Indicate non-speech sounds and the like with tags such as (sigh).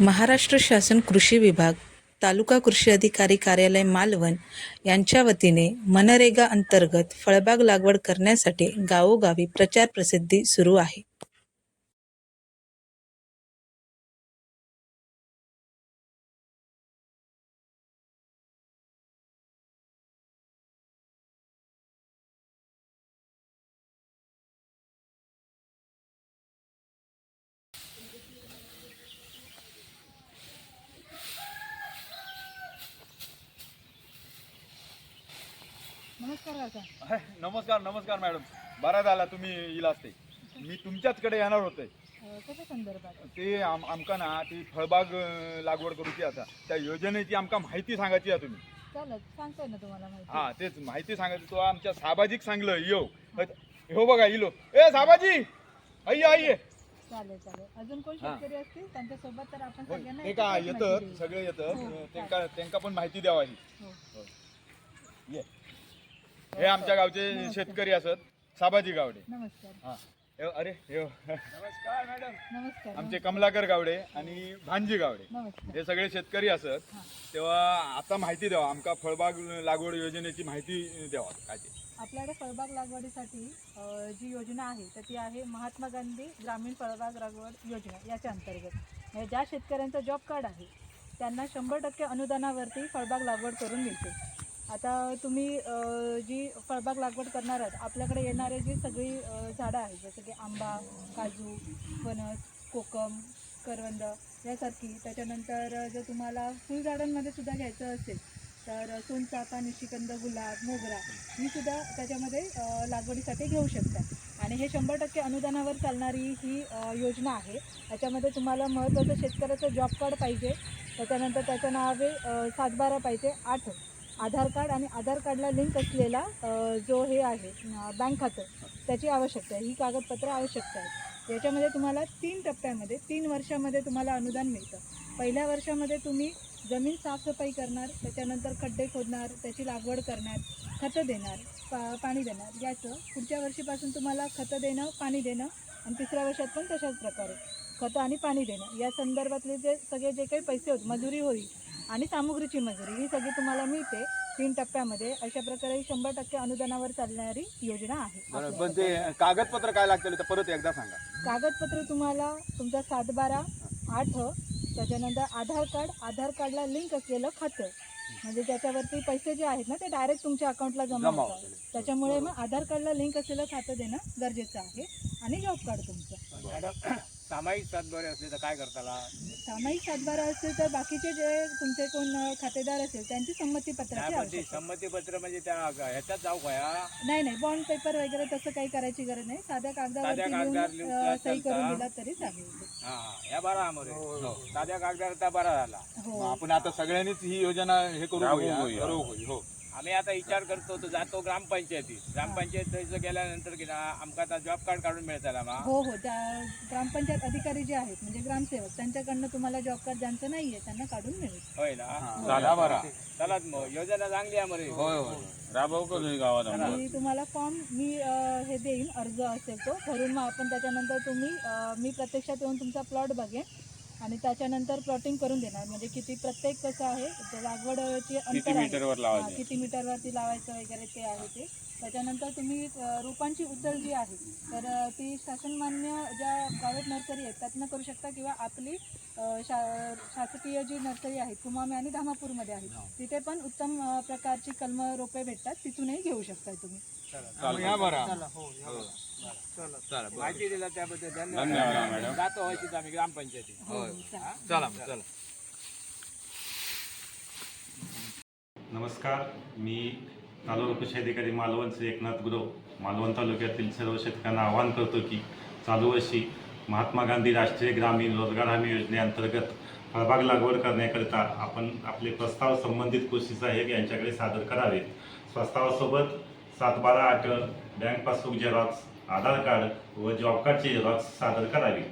महाराष्ट्र शासन कृषी विभाग तालुका कृषी अधिकारी कार्यालय मालवण यांच्या वतीने मनरेगा अंतर्गत फळबाग लागवड करण्यासाठी गावोगावी प्रचार प्रसिद्धी सुरू आहे. नमस्कार काका नमस्कार नमस्कार मॅडम. बरा झाला तुम्ही येईल असते. मी तुमच्याचकडे येणार होते. अ, कशा संदर्भात? ते आम आमका ना ती फळबाग अं, लागवड करूची आता. त्या योजनेची आमका माहिती सांगायची आहे तुम्ही. चालत सांगतोय ना तुम्हाला माहिती. हा तेच माहिती सांगायची. तो आमच्या साबाजीक सांगलं यो. हो बघा इलो. ए साबाजी! आई आई चालेल चालेल. अजून कोण हा. शेतकरी असतील? त्यांच्यासोबत तर आपण सगळ्यांना ते का एकत्रच माहिती येतं देऊ. सगळे हो, येतं त्यांका त्यांका पण माहिती द्यावाही हो. ये. हे आमच्या गावचे शेतकरी असत. साबाजी गावडे. नमस्कार. हा. हे- अरे हे नमस्कार मॅडम. नमस्कार. आमचे कमलाकर गावडे आणि भांजी गावडे. नमस्कार. हे सगळे शेतकरी असत. हा. तेव्हा आता माहिती द्यावा. आमका फळबाग लागवड योजनेची माहिती द्यावा. काय ते आपल्याकडे फळबाग लागवडीसाठी अ, जी योजना आहे तर ती आहे महात्मा गांधी ग्रामीण फळबाग लागवड योजना याच्या अंतर्गत. म्हणजे ज्या शेतकऱ्यांचं जॉब कार्ड आहे त्यांना शंभर टक्के अनुदानावरती फळबाग लागवड करून मिळते. आता तुम्ही जी फळबाग लागवड करणार आहात आपल्याकडे येणारे जी सगळी झाडं आहेत जसं की आंबा काजू फणस कोकम करवंद यासारखी त्याच्यानंतर जर तुम्हाला फुलझाडांमध्ये सुद्धा घ्यायचं असेल तर सोनचाफा निशिगंध गुलाब मोगरा ही सुद्धा त्याच्यामध्ये लागवडीसाठी घेऊ शकता. आणि हे शंभर टक्के अनुदानावर चालणारी ही योजना आहे. याच्यामध्ये तुम्हाला महत्त्वाचं शेतकऱ्याचं जॉब कार्ड पाहिजे त्याच्यानंतर त्याच्या नावे आहे सातबारा पाहिजे आठ. आधार कार्ड आणि आधार कार्डला लिंक असलेला जो हे आहे बँक खातं त्याची आवश्यकता आहे. ही कागदपत्र आवश्यकता आहे याच्यामध्ये तुम्हाला तीन टप्प्यामध्ये तीन वर्षामध्ये तुम्हाला अनुदान मिळतं. पहिल्या वर्षामध्ये तुम्ही जमीन साफसफाई करणार त्याच्यानंतर खड्डे खोदणार त्याची लागवड करणार खतं देणार पा पाणी देणार. याचं पुढच्या वर्षीपासून तुम्हाला खतं देणं पाणी देणं आणि तिसऱ्या वर्षात पण तशाच प्रकारे खतं आणि पाणी देणं. या संदर्भातले जे सगळे जे काही पैसे होत मजुरी होईल आणि सामुग्रीची मजुरी. ही सगळी तुम्हाला मिळते तीन टप्प्यामध्ये. अशा प्रकारे ही शंभर टक्के अनुदानावर चालणारी योजना आहे. बरं, पण. ते कागदपत्र काय लागतील ते परत एकदा सांगा. कागदपत्र तुम्हाला तुमचा सातबारा आठ त्याच्यानंतर आधार कार्ड. आधार कार्डला लिंक असलेलं खातं. म्हणजे त्याच्यावरती पैसे जे आहेत ना ते डायरेक्ट तुमच्या अकाउंटला जमा जमा होतात. होतील. त्याच्यामुळे मग आधार कार्डला लिंक असलेलं खातं देणं गरजेचं आहे. आणि जॉब कार्ड तुमचं. मॅडम (clears throat) सामायिक सातबारे असले तर काय करताला? सामायिक सातबारा असेल तर बाकीचे जे तुमचे कोण खातेदार असेल त्यांची संमती पत्राची नाही पण ते आवश्यकता आहे. संमतीपत्र म्हणजे त्या ह्याच्यात जाऊ का या? नाही नाही बॉन्ड पेपर वगैरे तसं काही करायची गरज नाही. साध्या कागदावरती लिहून कागदावर लिहून अं, सही चालतं. करून दिला तरी चालेल. हा हा या बरा आमरे. साध्या कागदावर त्या बरा झाला. हो. आपण आता सगळ्यांनीच ही योजना हे करू राबवू होई, होई, करू होई, हो. आम्ही आता विचार करतो तो जातो ग्रामपंचायतीत. ग्रामपंचायत थंयचं गेल्यानंतर की ना आमका आता जॉब कार्ड काढून मिळताला मा? हो हो. त्या ग्रामपंचायत अधिकारी जे आहेत म्हणजे ग्रामसेवक त्यांच्याकडनं तुम्हाला जॉब कार्ड ज्यांचं नाहीये त्यांना काढून मिळेल. होय ना? झाला बरा. चलाच मग. योजना चांगली आहे मरे होय होय. राबवू आणि तुम्हाला फॉर्म मी अं, हे देईन अर्ज असेल तो. भरून मग आपण त्याच्यानंतर तुम्ही अं, मी प्रत्यक्षात येऊन तुमचा प्लॉट बघेन. आणि त्याच्यानंतर प्लॉटिंग करून देणार. म्हणजे किती प्रत्येक कसं आहे ते लागवडची अंतर आहे. हा, किती मीटरवरती लावायचं वगैरे ते आहे ते. त्याच्यानंतर तुम्ही अं, रोपांची उचल जी आहे तर अं, ती शासनमान्य ज्या प्रायव्हेट नर्सरी आहेत त्यातनं करू शकता किंवा आपली अं, शा शासकीय जी नर्सरी आहे कुमामे आणि धामापूरमध्ये आहे तिथे पण उत्तम अं, प्रकारची कलम रोपे भेटतात. तिथूनही घेऊ शकता तुम्ही. मग या बरा. माहिती दिला त्याबद्दल धन्यवाद, मॅडम. जातो व्हायची आम्ही ग्रामपंचायतीत. हो. चला चला. नमस्कार मी तालुका कृषी अधिकारी मालवण श्री एकनाथ गुरव. मालवण तालुक्यातील सर्व शेतकऱ्यांना आवाहन करतो की चालू वर्षी महात्मा गांधी राष्ट्रीय ग्रामीण रोजगार हमी योजनेअंतर्गत फळबाग लागवड करण्याकरिता आपण आपले प्रस्ताव संबंधित कृषी साहेब यांच्याकडे सादर करावे प्रस्तावासोबत सात बारा आठ bank passbook xerox Aadhaar card व जॉब कार्डची झेरॉक्स सादर करावी.